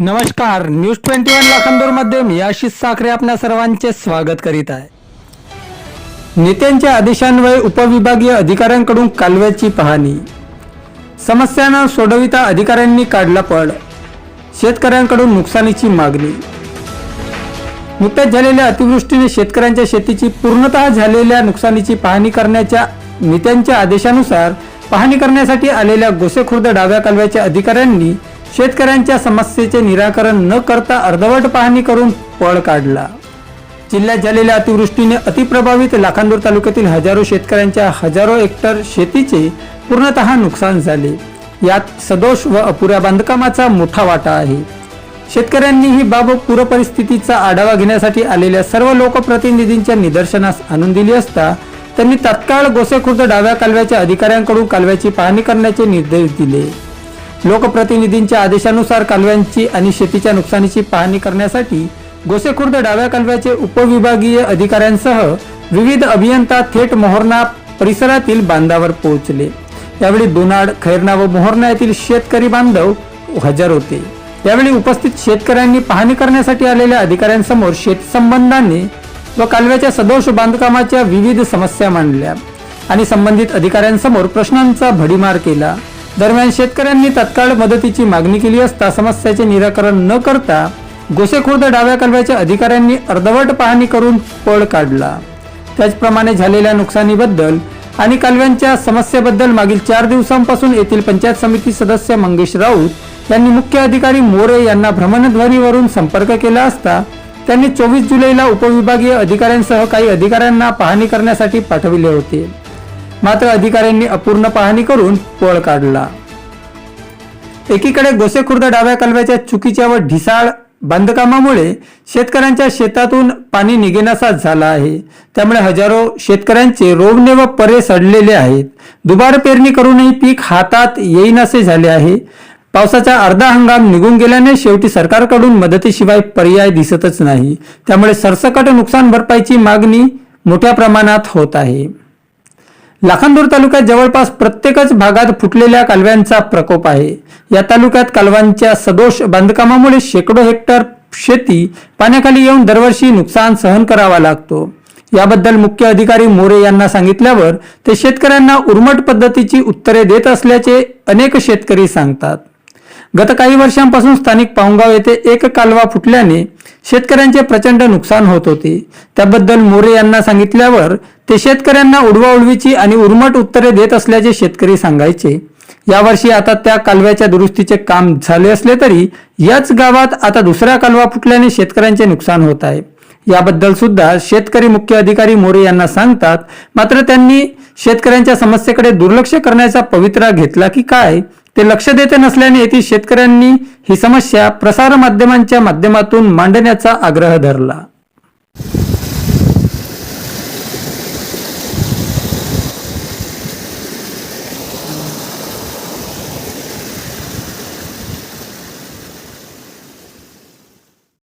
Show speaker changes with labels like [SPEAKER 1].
[SPEAKER 1] नमस्कार news twenty one लाखांदूरमध्ये मी आशिष साखरे आपल्या सर्वांचे स्वागत करीत आहे. नेत्यांच्या आदेशान्वये उपविभागीय अधिकाऱ्यांकडून कालव्याची पाहणी. समस्यांना सोडविता अधिकाऱ्यांनी काढला पळ. शेतकऱ्यांकडून नुकसानीची मागणी. नुकत्याच झालेल्या अतिवृष्टीने शेतकऱ्यांच्या शेतीची पूर्णतः झालेल्या नुकसानीची पाहणी करण्याच्या नेत्यांच्या आदेशानुसार पाहणी करण्यासाठी आलेल्या गोसेखुर्द डाव्या कालव्याच्या अधिकाऱ्यांनी शेतकऱ्यांच्या समस्येचे निराकरण न करता अर्धवट पाहणी करून पळ काढला. जिल्ह्यात झालेल्या अतिवृष्टीने अतिप्रभावित लाखांदूर तालुक्यातील हजारो शेतकऱ्यांच्या हजारो हेक्टर शेतीचे पूर्णतः नुकसान झाले. यात सदोष व अपुऱ्या बांधकामाचा मोठा वाटा आहे. शेतकऱ्यांनी ही बाब पूरपरिस्थितीचा आढावा घेण्यासाठी आलेल्या सर्व लोकप्रतिनिधींच्या निदर्शनास आणून दिली असता त्यांनी तत्काळ गोसेखुर्द डाव्या कालव्याच्या अधिकाऱ्यांकडून कालव्याची पाहणी करण्याचे निर्देश दिले. लोकप्रतिनिधींच्या आदेशानुसार कालव्यांची आणि शेतीच्या नुकसानीची पाहणी करण्यासाठी गोसेखुर्द डाव्या कालव्याचे उपविभागीय अधिकाऱ्यांसह विविध अभियंता थेट मोहरणा परिसरातील बांधावर पोहोचले. यावेळी दोनाड खैरना व मोहरणा येथील शेतकरी बांधव हजर होते. यावेळी उपस्थित शेतकऱ्यांनी पाहणी करण्यासाठी आलेल्या अधिकाऱ्यांसमोर शेतसंबंधाने व कालव्याच्या सदोष बांधकामाच्या विविध समस्या मांडल्या आणि संबंधित अधिकाऱ्यांसमोर प्रश्नांचा भडीमार केला. दरम्यान शेतकऱ्यांनी तत्काळ मदतीची मागणी केली असता समस्याचे निराकरण न करता गोसेखुर्द डाव्या कालव्याच्या अधिकाऱ्यांनी अर्धवट पाहणी करून पळ काढला. त्याचप्रमाणे झालेल्या नुकसानीबद्दल आणि कालव्यांच्या समस्येबद्दल मागील चार दिवसांपासून येथील पंचायत समिती सदस्य मंगेश राऊत यांनी मुख्य अधिकारी मोरे यांना भ्रमणध्वनीवरून संपर्क केला असता त्यांनी चोवीस जुलैला उपविभागीय अधिकाऱ्यांसह काही अधिकाऱ्यांना पाहणी करण्यासाठी पाठविले होते. मात्र अधिकाऱ्यांनी अपूर्ण पाहणी करून पळ काढला. एकीकडे गोसेखुर्द डाव्या कालव्याच्या चुकीच्या व ढिसाळ बांधकामामुळे शेतकऱ्यांच्या शेतातून पाणी निघेनासा झाला आहे. त्यामुळे हजारो शेतकऱ्यांचे रोवणे व परे सडलेले आहेत. दुबार पेरणी करूनही पीक हातात येईनासे झाले आहे. पावसाचा अर्धा हंगाम निघून गेल्याने शेवटी सरकारकडून मदतीशिवाय पर्याय दिसतच नाही. त्यामुळे सरसकट नुकसान भरपाईची मागणी मोठ्या प्रमाणात होत आहे. लाखांदूर तालुक्यात जवळपास प्रत्येकच भागात फुटलेल्या कालव्यांचा प्रकोप आहे. या तालुक्यात कालव्यांच्या सदोष बांधकामामुळे शेकडो हेक्टर शेती पाण्याखाली येऊन दरवर्षी नुकसान सहन करावा लागतो. याबद्दल मुख्य अधिकारी मोरे यांना सांगितल्यावर ते शेतकऱ्यांना उर्मट पद्धतीची उत्तरे देत असल्याचे अनेक शेतकरी सांगतात. गत काही वर्षांपासून स्थानिक पाहुणगाव येथे एक कालवा फुटल्याने शेतकऱ्यांचे प्रचंड नुकसान होत होते. त्याबद्दल मोरे यांना सांगितल्यावर ते शेतकऱ्यांना उडवाउडवीची आणि उर्मट उत्तरे देत असल्याचे शेतकरी सांगायचे. यावर्षी आता त्या कालव्याच्या दुरुस्तीचे काम झाले असले तरी याच गावात आता दुसरा कालवा फुटल्याने शेतकऱ्यांचे नुकसान होत आहे. याबद्दल सुद्धा शेतकरी मुख्य अधिकारी मोरे यांना सांगतात मात्र त्यांनी शेतकऱ्यांच्या समस्येकडे दुर्लक्ष करण्याचा पवित्रा घेतला की काय ते लक्ष देते नसल्याने येथील शेतकऱ्यांनी ही समस्या प्रसार माध्यमांच्या माध्यमातून मांडण्याचा आग्रह धरला.